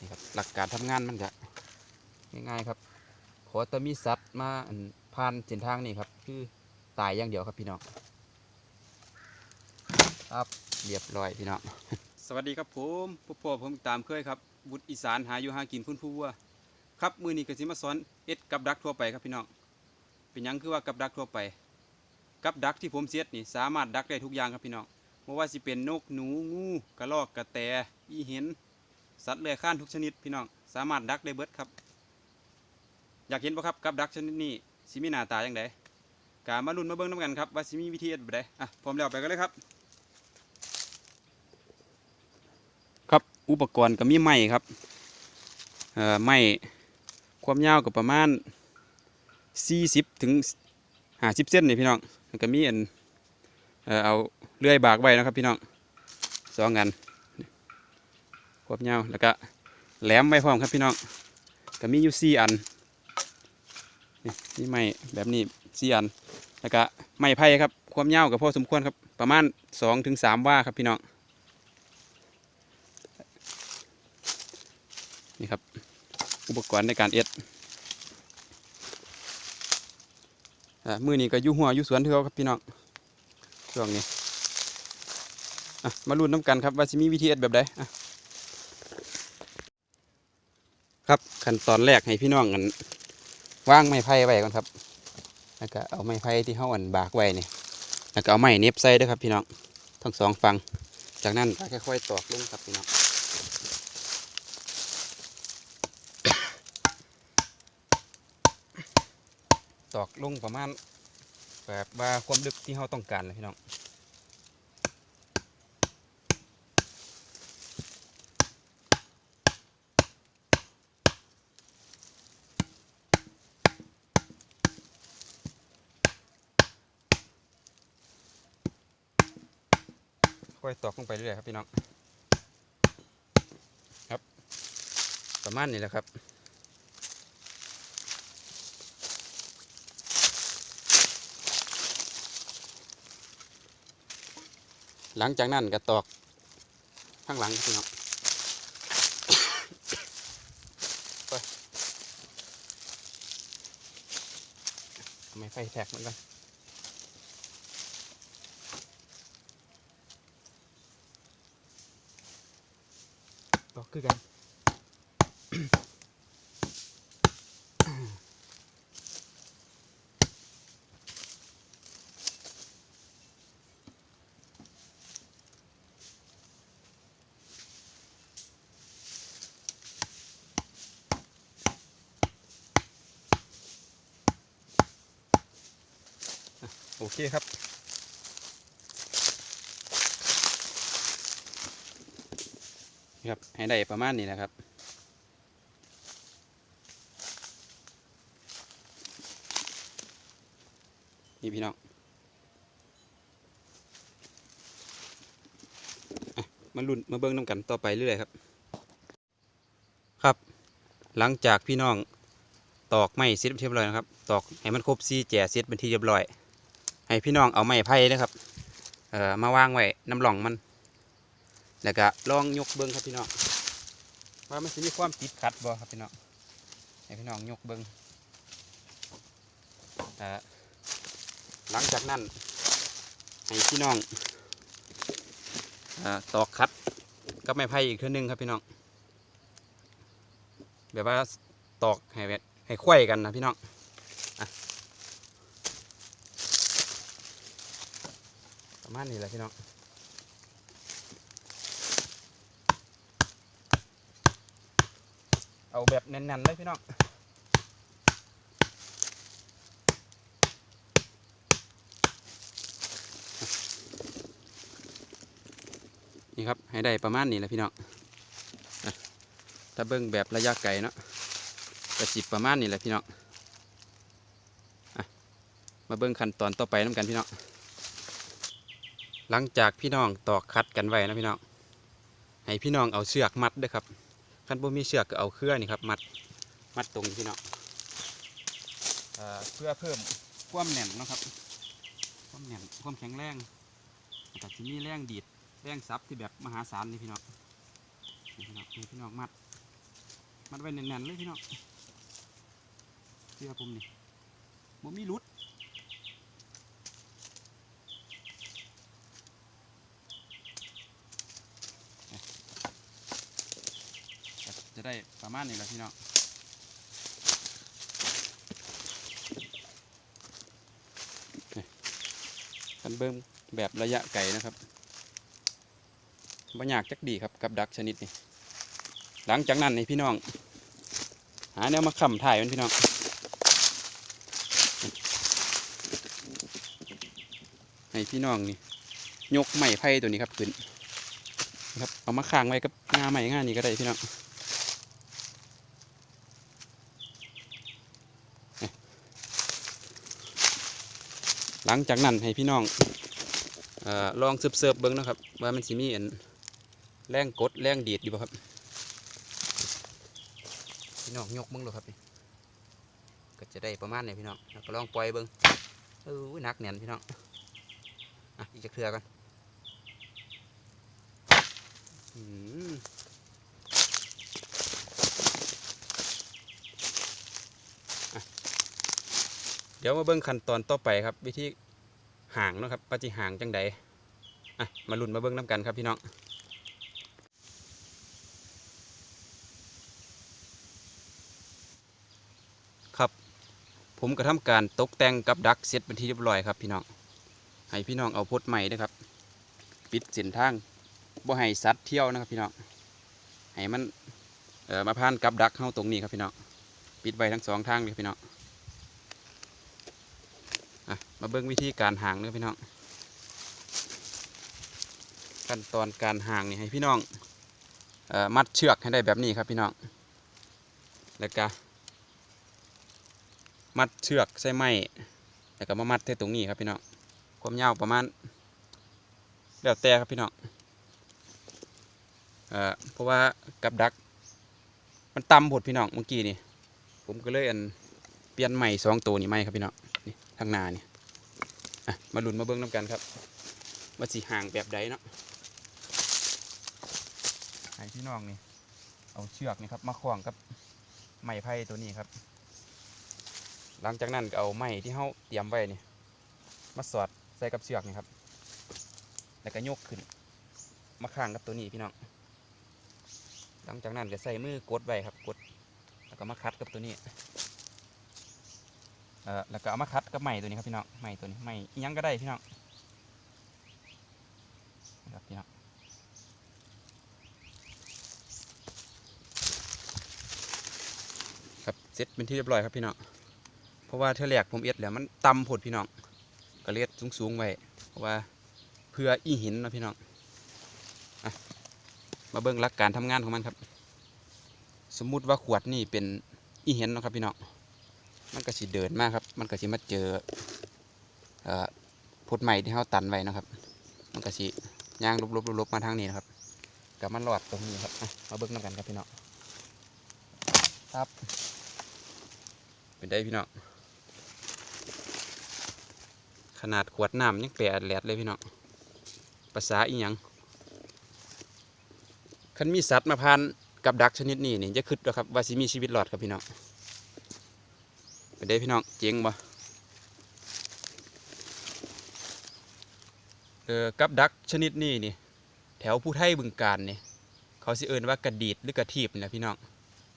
นี่ครับหลักการทำงานมันจะง่ายๆครับ ขอแตมีสัตว์มาผ่านเส้นทางนี่ครับ คือตายอย่างเดียวครับพี่น้องครับเรียบร้อยพี่น้องสวัสดีครับผมพวกพ่อผมตามเคยครับบุตรอีสานหาอยู่หากินฟุ้นผู้วัวครับมือนี้ก็สิมาสอนเอ็ดกับดักทั่วไปครับพี่น้องเป็นยังคือว่ากับดักทั่วไป กับดักที่ผมเสียดนี่สามารถดักได้ทุกอย่างครับพี่น้องไม่ว่าสิเป็นนกหนูงูกระรอกกระแตอีเห็น สัตว์เลื้อยคลานทุกชนิดพี่น้องสามารถดักได้เบิดครับ อยากเห็นปะครับกับดักชนิดนี้สิมีหน้าตาอย่างไรกามาลุ้นมาเบิ่งน้ำกันครับว่าสิมีวิธีเอ็ดแบบใดอะพร้อมแล้วไปกันเลยครับ ครับอุปกรณ์ก็มีไม้ครับเอ่อไม้ความยาวก็ประมาณ 40ถึง50เส้นนี่พี่น้องก็มีอันเอ่อเอาเลื่อยบากไว้นะครับพี่น้องสองอัน ควบยาวแล้วก็แหลมไว้พร้อมครับพี่น้องก็มีอยู่สี่อันนี่นี่ไม้แบบนี้สี่อันแล้วก็ไม้ไผ่ครับความยาวก็พอสมควรครับประมาณสองถึงสามว่าครับพี่น้องนี่ครับอุปกรณ์ในการเอ็ดมือนี้ก็ยู่หัวยู่สวนเทือครับพี่น้องช่วงนี้มาลุ้นน้ำกันครับว่าจะมีวิธีเอ็ดแบบใดอะ ครับ ขั้นตอนแรกให้พี่น้องกันว่างไม้ไผ่ไว้ก่อนครับ แล้วก็เอาไม้ไผ่ที่เขาอันบากไว้เนี่ยแล้วก็เอาไม้เน็บใส่ด้วยครับพี่น้องทั้งสองฝั่งจากนั้นค่อยๆตอกลงครับพี่น้องตอกลงประมาณแบบว่าความลึกที่เขาต้องการเลยพี่น้อง ค่อยตอกลงไปเรื่อยครับพี่น้องครับ ประมาณนี้แหละครับหลังจากนั้นก็ตอกข้างหลังพี่น้องไปไม่ไฟแท็กมันกัน กคือกันโอเคครับ ครับ ให้ได้ประมาณนี้นะครับ นี่พี่น้องอมาลุ้นมาเบิ้งน้ำกันต่อไปเรื่อยครับ ครับ หลังจากพี่น้องตอกไม้เสร็จเรียบร้อยนะครับ ตอกให้มันครบซีแจ่เสร็จเป็นที่เรียบร้อย ให้พี่น้องเอาไม้ไผ่นะครับเอ่อมาวางไว้น้ำหล่องมัน แล้วก็ลองยกเบิ้งครับพี่น้องว่ามันจะมีความติดขัดบ่ครับพี่น้องให้พี่น้องยกเบิ้งเอ่อหลังจากนั้นให้พี่น้องอตอกคัดกับไม้ไผ่อีกเท่านึงครับพี่น้องแบบว่าตอกให้แบบให้ไขว้กันนะพี่น้องอประมาณนี้แหละพี่น้อง เอาแบบแน่นๆเลยพี่น้องนี่ครับให้ได้ประมาณนี้แหละพี่น้องถ้าเบิ้งแบบระยะไกลเนาะกระสิบประมาณนี้แหละพี่น้องอมาเบิ้งขั้นตอนต่อไปน้ำกันพี่น้องหลังจากพี่น้องตอกคัดกันไว้นะพี่น้องให้พี่น้องเอาเชือกมัดด้วยครับ คันบ่มีเชือกก็เอาเครือนี่ครับมัดมัดตรงนี้พี่เอ่อเพื่อเพิ่มความแน่นนะครับความแน่นความแข็งแรงแต่ที่มีแรงดีดแรงซับที่แบบมหาศาลนี่พี่น้องนี่พี่น้องนี่พี่น้องมัด มัดไว้แน่นๆเลยพี่เน้องเสื้อผมนี่บ่มีรุด จะได้ประมาณนี้แหละพี่น้องกันเบิ่งแบบระยะไกลนะครับบ่ยากจักดีครับกับดักชนิดนี้ หลังจากนั้นนี่พี่น้อง หาแนวมาค้ำถ่ายมันพี่น้องให้พี่น้องนี่ยกไม้ไผ่ตัวนี้ครับขึ้นครับเอามาค้างไว้กับงาไม้งานนี้ก็ได้พี่น้อง หลังจากนั้นให้พี่น้องอลองเสิร์ฟๆเบิ้งนะครับ ว่ามันสิมีอันแรงกดแรงดีดอยู่บ่ครับ พี่น้องยกเบิ้งเลยครับก็จะได้ประมาณนี้พี่น้องแล้วก็ลองปล่อยเบิ้งเออหนักแน่นพี่น้องอะอีกจะเคลือกันอืมอะ เดี๋ยวมาเบิ้งขั้นตอนต่อไปครับ วิธีห่างนะครับว่าจะห่างจังใดอะมาลุ้นมาเบิ้งน้ำกันครับพี่น้องครับผมก็ทำการตกแต่งกับดักเสร็จเป็นที่เรียบร้อยครับ พี่น้องให้พี่น้องเอาพดใหม่นะครับ ปิดเส้นทางบ่ให้สัตว์เที่ยวนะครับพี่น้องให้มันเอ่อมาผ่านกับดักเข้าตรงนี้ครับพี่น้องปิดไว้ทั้งสองทางเลยพี่น้อง มาเบิ่งวิธีการห่างเนื้อพี่น้อง ขั้นตอนการห่างนี่ให้พี่น้องออมัดเชือกให้ได้แบบนี้ครับพี่น้อง แล้วก็มัดเชือกใส่ไม้แล้วก็มามัดที่ตรงนี้ครับพี่น้อง ความยาวประมาณแล้วแต่ครับพี่น้องเพราะว่ากับดัก มันต่ำผดพี่น้องเมื่อกี้นี่ ผมก็เลยอันเปลี่ยนใหม่สองตัวนี่ใหม่ครับพี่น้องนี่ทางหน้านี่ มาหลุนมาเบิ้งน้ำกันครับว่าสีห่างแบบใดเนาะให้พี่น้องนี่ เอาเชือกนี่ครับ มาคล้องกับไม้ไผ่ตัวนี้ครับ หลังจากนั้นก็เอาไม้ที่เขาเตรียมไว้นี่มาสอดใส่กับเชือกนี่ครับ แล้วก็ยกขึ้น มาข้างกับตัวนี้พี่น้อง หลังจากนั้นก็ใส่มือกดไว้ครับ กด แล้วก็มาคัดกับตัวนี้ อ่อแล้วก็เอามาคัดกับไม้ตัวนี้ครับพี่น้องไม้ตัวนี้ไม้ยังก็ได้พี่น้องครับพี่น้องครับเสร็จเป็นที่เรียบร้อยครับพี่น้องเพราะว่าเท่าแรกผมเอ็ดแล้วมันต่ำผดพี่น้องก็เลียดสูงๆไว้เพราะว่าเพื่ออีหินนะพี่น้องมาเบิ่งหลักการทำงานของมันครับ สมมุติว่าขวดนี่เป็นอีหินนะครับพี่น้อง มันก็สิเดินมากครับ มันก็สิมาเจอเอ่อพดใหม่ที่เขาตันไว้นะครับ มันก็สิย่างลบๆๆมาทางนี้นะครับกับมันรอดตรงนี้ครับมาเบิ่งน้ำกันครับพี่น้องครับ เป็นได้พี่น้องขนาดขวดน้ำยังแปดแหลดเลยพี่น้องภาษาอีหยังคันมีสัตว์มาพานกับดักชนิดนี้นี่จะคิดแล้วครับว่าสิมีชีวิตรอดครับพี่น้อง เป็นได้พี่น้องเจ๋งบ่เออกับดักชนิดนี้นี่ แถวผู้ไทยบึงการนี่เขาสิเอินว่ากระดีดหรือกระทีบนี่แหละพี่น้อง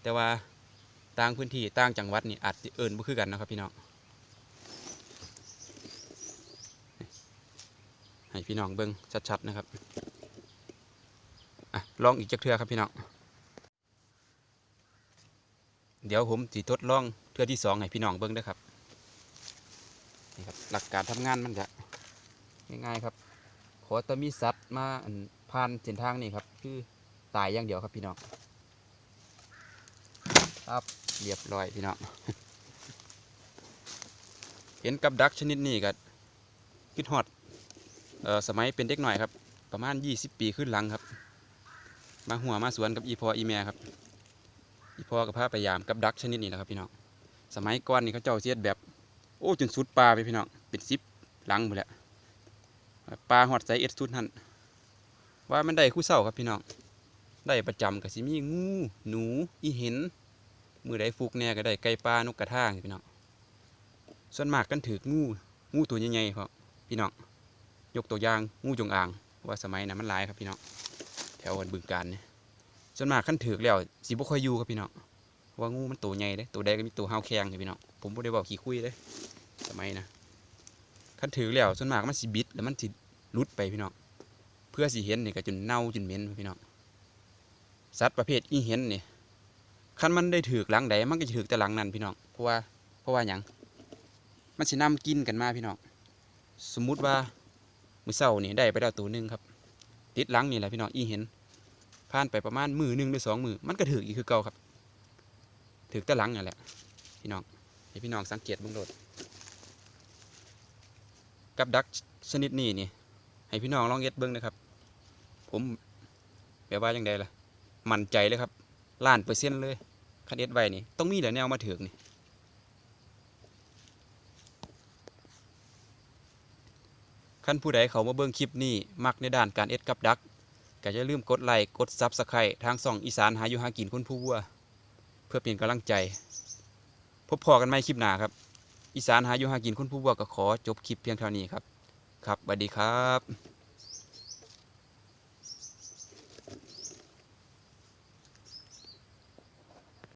แต่ว่าต่างพื้นที่ต่างจังหวัดนี่อาจจะเอิญบ่คือกันนะครับพี่น้องให้พี่น้องเบิ้งชัดๆนะครับอะลองอีกจักเทือครับพี่น้อง เดี๋ยวผมสิทดลองเทือที่สองให้พี่น้องเบิ้งด้อครับนี่ครับ หลักการทำงานมันจะง่ายๆครับ ขอแตมีสัตว์มาผ่านเส้นทางนี่ครับ คือตายอย่างเดียวครับพี่น้องครับเรียบร้อยพี่น้องเห็นกับดักชนิดนี้ก็คิดฮอดเอ่อสมัยเป็นเด็กหน่อยครับ ประมาณ 20 ปีขึ้นหลังครับ มาหัวมาสวนกับอีพออีแม่ครับ อีพอกับพาไปยามกับดักชนิดนี้แหละครับพี่น้องสมัยก่อนนี่เขาเจ้าเสียดแบบ โอ้จนสุดปลาไปพี่น้องเป็นซิปหลังหมดแหละปลาหอดใส่เอ็ดสุดหันว่ามันได้คู่เศร้าครับพี่น้องได้ประจำกับสิมีงู หนู อีเห็น มือใดฟุกแน่ก็ได้ไก่ปลานกกระทางพี่น้องส่วนมากกันถืองูงูตัวใหญ่ๆครับพี่น้องยกตัวอย่างงูจงอาง ว่าสมัยนั้นมันหลายครับพี่น้องแถวบึงการเนี่ย ส่วนมากขั้นถือแล้วสิบ่ค่อยอยู่ครับพี่น้องว่างูมันตัวใหญ่เด้ตัวใดก็มีตัวห้าวแข็งเลยพี่น้องผมบ่ได้บอกขี้คุยเด้สมัยนะขั้นถือแล้วส่วนมากมันสิบิดแล้วมันสิหลุดไปพี่น้องเพื่อสิเห็นนี่ก็จนเน่าจนเหม็นพี่น้องสัตว์ประเภทอีเห็นนี่คันมันได้ถือหลังใดมันก็จะถือแต่หลังนั้นพี่น้องเพราะว่าเพราะว่าหยังมันสินำกินกันมาพี่น้องสมมุติว่ามือเศร้านี่ได้ไปแล้วตัวหนึงครับติดหลังนี่แหละพี่น้องอีเห็น ผ่านไปประมาณมือหนึ่งหรือสองมือมันก็ถืออีกคือเก่าครับ ถือแต่หลังนี่นแหละพี่น้องให้พี่น้องสังเกตเบื้องโดดกับดักชนิดนี้นี่ให้พี่น้องลองเอ็ดเบิ้งนะครับ ผมแบบว่าอย่างใดล่ะ มั่นใจเลยครับล้านเปอร์เซ็นต์เลยคันเอ็ดไว้นี่ต้องมีแต่แนวมาถือนี่ขั้นผู้ใดเขามาเบิ้งคลิปนี้มักในด้านการเอ็ดกับดัก ก็อย่าลืมกดไลค์กดซับสไครต์ทางส่องอีสานหาอยู่หากินคนผู้วัว เพื่อเป็นกำลังใจ พบพอกันไหมคลิปหน้าครับ อีสานหาอยู่หากินคนผู้วัวก็ขอจบคลิปเพียงเท่านี้ครับ ครับสวัสดีครับ